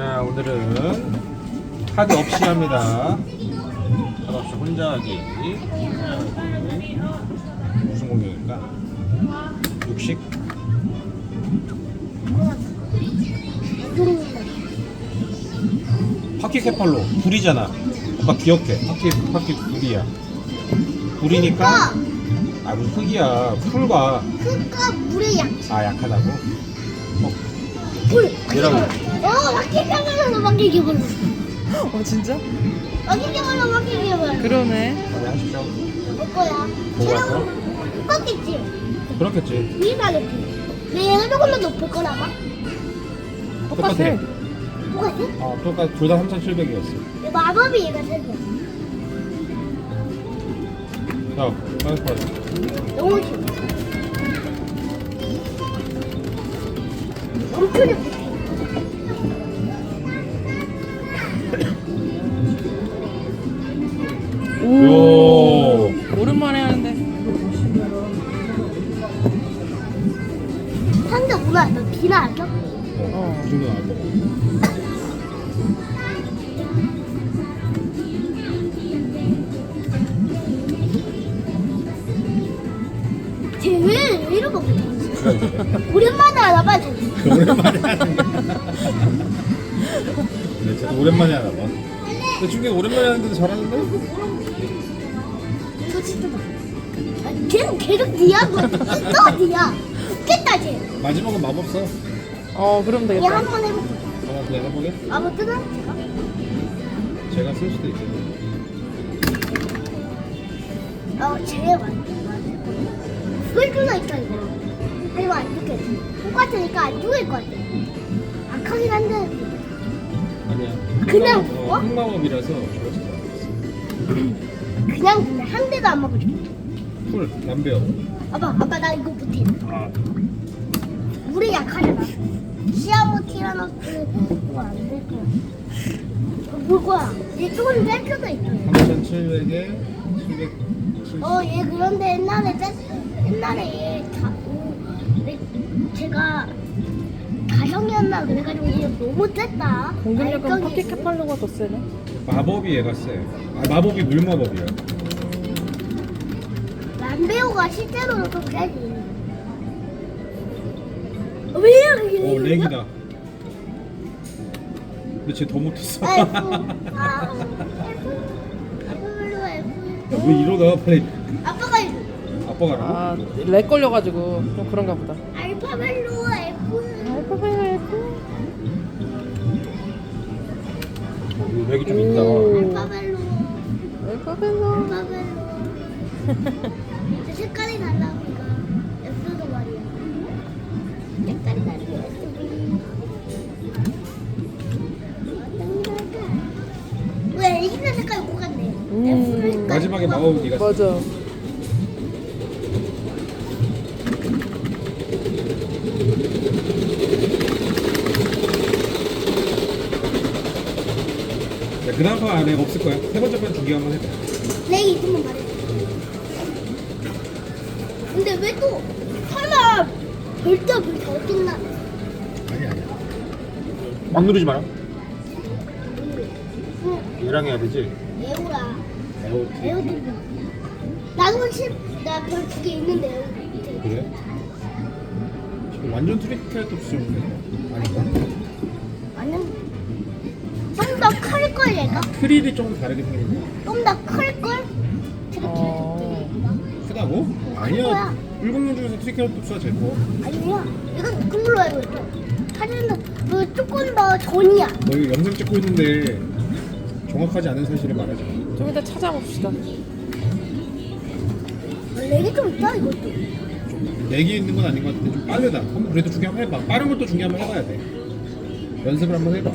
자 오늘은 카드 없이 합니다. 카드 없이 혼자 하기. 무슨 공격일까? 육식? 파키 케팔로 불이잖아. 아빠 기억해. 파키 파키 불이야. 불이니까 아 무슨 흙이야. 풀과 흙과 물의 양. 아 약하다고? 어, 불. 얘라 고. 어, 막히게 불러. 어 진짜? 막히게 불러. 그러네. 거야. 뭐가 똑같겠지? 그렇겠지. 비슷하겠지? 내 얘가 조금만 높을 거라 봐. 똑같아. 똑같아? 아, 똑같 둘다 3,700이었어. 마법이 얘가 세 개 자, 빨리 빨리. 너무 쉬워. 엄청 예쁘 오. 오랜만에 하는데. 상대 문화 너 비나 알죠? 어, 그 정도 나올 거고. 쟤왜 이런 거 못해? 오랜만에 알아봐, 쟤. 오랜만에 하는. 네, 진짜 오랜만에 하나 봐. 근데 중계 오랜만에 하는데도 잘하는데? 이거 진짜 나. 아, 계속 계속 뭐. 또 뒤야. 웃겠다, 쟤. 마지막은 마법사. 어 그럼 얘 되겠다. 한번 해볼게. 하나 그냥 해보게? 마법 뜨나? 제가? 제가 쓸 수도 있겠네. 어, 쟤 맞. 죽을 수나 있어, 이거. 아니면 안 죽겠지. 똑같으니까 안 죽을 것 같아. 악하긴 한데. 그냥 흑마법, 뭐? 어, 흑마법이라서 죽었을 것 그냥 근데 한 대도 안 먹어줘. 풀, 남배워. 아빠, 아빠 나 이거 못해. 아, 물이 약하잖아. 시아모 티라노스 그거 안될 거야. 어, 뭘 거야? 얘 조금 뺄 수도 있어. 3,700에 770. 어, 얘 그런데 옛날에 뺐, 옛날에 얘 가, 오, 내- 제가 가정이었나 그래가지고 얘 너무 셌다. 공격력은. 파켓 캐팔로가 더 세네. 마법이 얘가 세. 아, 마법이 물마법이야. 람베오가 실제로도 좀 세지. 어, 왜 이렇게? 오, 렉이다. 근데 쟤 더 못했어. F, 아, F, F, F. 왜 이러다 빨리 아빠가 해줘. 아빠가 라고 아렉 걸려가지고 좀 그런가 보다. 렉이 좀 있다. 오. 알파벨로 알파벳로. 알파벨로. 저 색깔이 달라니까 F도 말이야. 색깔이 다르게 F. 왜 이기는 색깔이 똑같네. 음. F 색깔이 마지막에 똑같고. 마법은 네가 써. 맞아. 그 다음 판 안에 없을 거야. 세 번째 판 중계 한번 해봐. 렉이 있으면 말해. 근데 왜 또 설마 별도 별도 어딨나? 아니 아니야. 막 누르지 마라. 응, 얘랑 해야 되지. 에오라. 에어티. 에오드. 나도 나별 두 개 있는데 에오드. 그래? 완전 트리케라톱스 정도 아닌가? 완전 좀더 클걸 얘가? 크릴이 조금 다르게 생겼네. 좀 더 클 걸? 되게 어. 크다고? 거야. 아니야. 물공룡 중에서 트리케라톱스가 제일 커. 아니야. 이건 큰 걸로 알고 있어. 사진은 그 조금 더 전이야. 너 이거 영상 찍고 있는데 정확하지 않은 사실을 말하지 마. 좀 이따 찾아봅시다. 렉이 좀 있다 이것도. 렉이 있는 건 아닌 것 같은데 좀 빠르다. 한번 그래도 중계 한번 해봐. 빠른 것도 중계 한번 해봐야 돼. 연습을 한번 해봐. 아,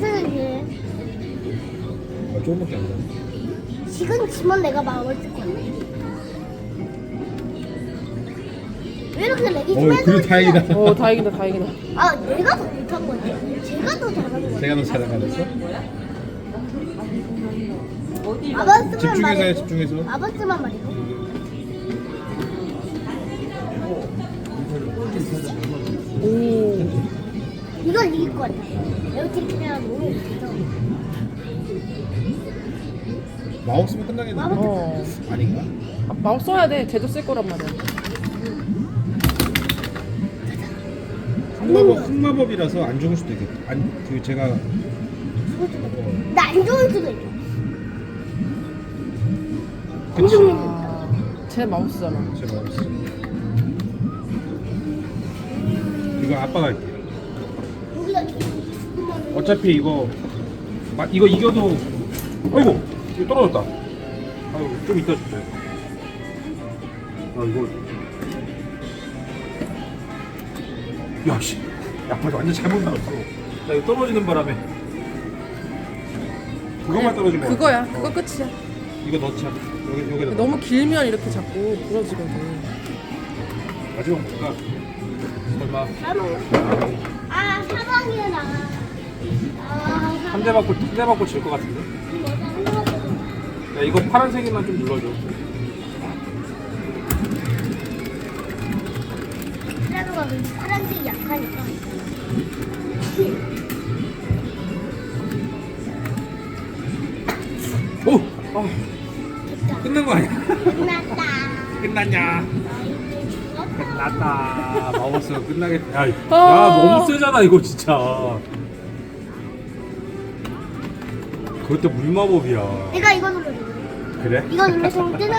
조금밖에 안 돼. 지금 지면 내가 마음을 쓸 거야. 왜 이렇게 렉이 어, 심해서 그래 다행이다. 어 다행이다 다행이다. 아 내가 더 못한 거야. 제가 더 잘하는 거야. 제가 더 잘나가졌어? 아바스만 집중해서 해, 말해. 집중해서. 아바스만 말해. 오. 이건 이길 것 같아. 에어컨 그냥 너무 마우스면 끝나겠는데? 어. 아닌가? 아, 마우스 써야 돼. 쟤도 쓸 거란 말이야. 흑마법, 흑마법이라서 안 죽을 수도 있겠다. 안, 그 제가 나안 좋을 수도 있어. 그치. 아, 쟤 마우스잖아. 제 마우스. 이거 아빠가 할게. 어차피 이거 마, 이거 이겨도 아이고 이거 떨어졌다. 아이고 좀 이따 줄게. 아 이거 야씨 양팔 완전 잘못 나왔어. 나 이거 떨어지는 바람에 그것만 떨어지면 네, 그거야. 그거 끝이야. 이거 넣자. 여기 여기다 넣어. 너무 길면 이렇게 자꾸 부러지거든. 마지막 볼까? 설마 사방. 아 사방이야 나. 아한대 맞고 한대 맞고 질것 같은데? 야 이거 파란색이만 좀 눌러줘. 파란색이 약하니까. 오, 아 됐다. 끝난 거 아니야? 끝났다. 끝났냐? 죽었다. 끝났다. 마우스 끝나겠다. 야, 아. 야 너무 세잖아 이거 진짜. 그것도 물마법이야. 내가 이거 눌러줘. 그래? 이거 눌러서 뜨는.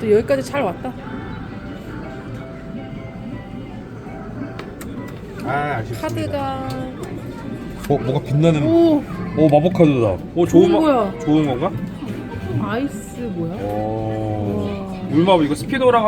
또 여기까지 잘 왔다. 아 아쉽습니다. 카드가. 어 뭐가 빛나는. 오, 오 마법 카드다. 오 좋은 좋은 거 거야. 좋은 건가? 아이스 뭐야? 오. 우와. 물마법 이거 스피드랑 하면